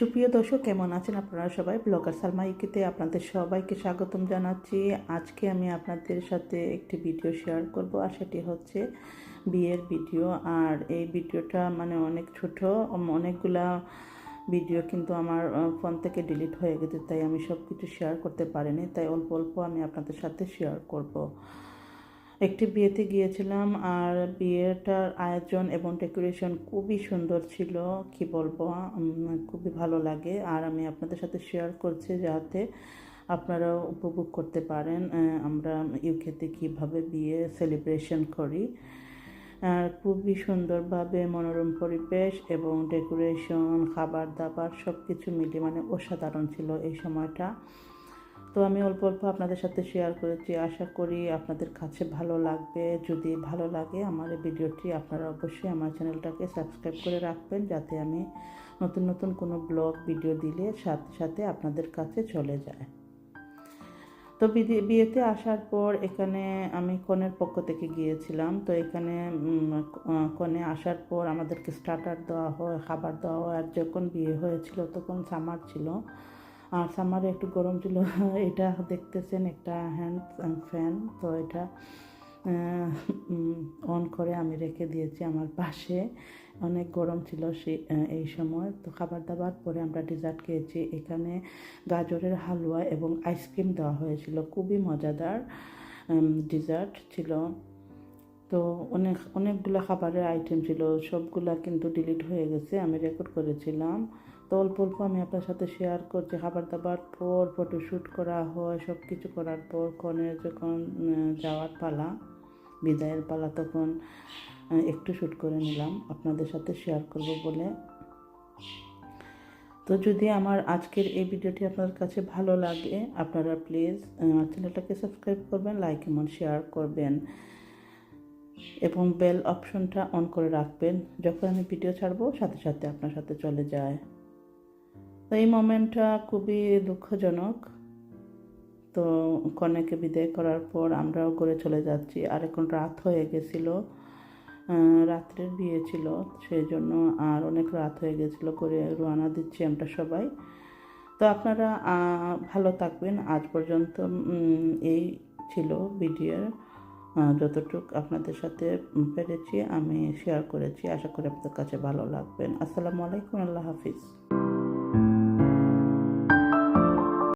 সুপ্রিয় দর্শক, কেমন আছেন আপনারা সবাই? ব্লগার সালমা ইকিতে আপনাদের সবাইকে স্বাগতম জানাচ্ছি। আজকে আমি আপনাদের সাথে একটি ভিডিও শেয়ার করব। আর সেটি হচ্ছে বিয়ের ভিডিও। আর এই ভিডিওটা মানে অনেক ছোট অনেকগুলা ভিডিও কিন্তু আমার ফোন থেকে ডিলিট হয়ে গেছে, তাই আমি সব কিছু শেয়ার করতে পারিনি। তাই অল্প অল্প আমি আপনাদের সাথে শেয়ার করব। একটি বিয়েতে গিয়েছিলাম আর বিয়েটার আয়োজন এবং ডেকোরেশন খুবই সুন্দর ছিল, কি বলব খুবই ভালো লাগে। আর আমি আপনাদের সাথে শেয়ার করছি যাতে আপনারাও উপভোগ করতে পারেন আমরা ইউকেতে কীভাবে বিয়ে সেলিব্রেশন করি। আর খুবই সুন্দরভাবে মনোরম পরিবেশ এবং ডেকোরেশন খাবার দাবার সব কিছু মিলিয়ে মানে অসাধারণ ছিল এই সময়টা। তো আমি অল্প অল্প আপনাদের সাথে শেয়ার করেছি। আশা করি আপনাদের কাছে ভালো লাগবে। যদি ভালো লাগে আমার এই ভিডিওটি, আপনারা অবশ্যই আমার চ্যানেলটাকে সাবস্ক্রাইব করে রাখবেন যাতে আমি নতুন নতুন কোনো ব্লগ ভিডিও দিলে সাথে সাথে আপনাদের কাছে চলে যায়। তো বিয়েতে আসার পর এখানে আমি কনের পক্ষ থেকে গিয়েছিলাম। তো এখানে কনে আসার পর আমাদেরকে স্টার্টার দেওয়া হয়, খাবার দেওয়া হয়। আর যখন বিয়ে হয়েছিল তখন সামার ছিল। আর সামারে একটু গরম ছিল, এটা দেখতেছেন একটা হ্যান্ড ফ্যান তো এটা অন করে আমি রেখে দিয়েছি আমার পাশে। অনেক গরম ছিল সে এই সময়। তো খাবার দাবার পরে আমরা ডিজার্ট খেয়েছি। এখানে গাজরের হালুয়া এবং আইসক্রিম দেওয়া হয়েছিল। খুবই মজাদার ডিজার্ট ছিল। তো অনেক, অনেকগুলো খাবারের আইটেম ছিল। সবগুলা কিন্তু ডিলিট হয়ে গেছে, আমি রেকর্ড করেছিলাম। তো অল্প অল্প আমি আপনার সাথে শেয়ার করছি। খাবার দাবার পর ফটোশ্যুট করা হয় সব কিছু করার পর কনে যখন যাওয়ার পালা, বিদায়ের পালা তখন একটু শ্যুট করে নিলাম। আপনাদের সাথে শেয়ার করব বলে। তো যদি আমার আজকের এই ভিডিওটি আপনার কাছে ভালো লাগে, আপনারা প্লিজ আমার চ্যানেলটাকে সাবস্ক্রাইব করবেন লাইক এবং শেয়ার করবেন। এবং বেল অপশনটা অন করে রাখবেন। যখন আমি ভিডিও ছাড়বো, সাথে সাথে আপনার সাথে চলে যায়। তো এই মোমেন্টটা খুবই দুঃখজনক। তো কনেকে বিদায় করার পর আমরাও ঘরে চলে যাচ্ছি। আর এখন রাত হয়ে গেছিল রাত্রের বিয়ে ছিল সেই জন্য আর অনেক রাত হয়ে গেছিল করে রোয়ানা দিচ্ছি আমরা সবাই। তো আপনারা ভালো থাকবেন। আজ পর্যন্ত এই ছিল ভিডিওর যতটুক আপনাদের সাথে পেরেছি, আমি শেয়ার করেছি। আশা করি আপনাদের কাছে ভালো লাগবেন। আসসালামু আলাইকুম, আল্লাহ হাফিজ।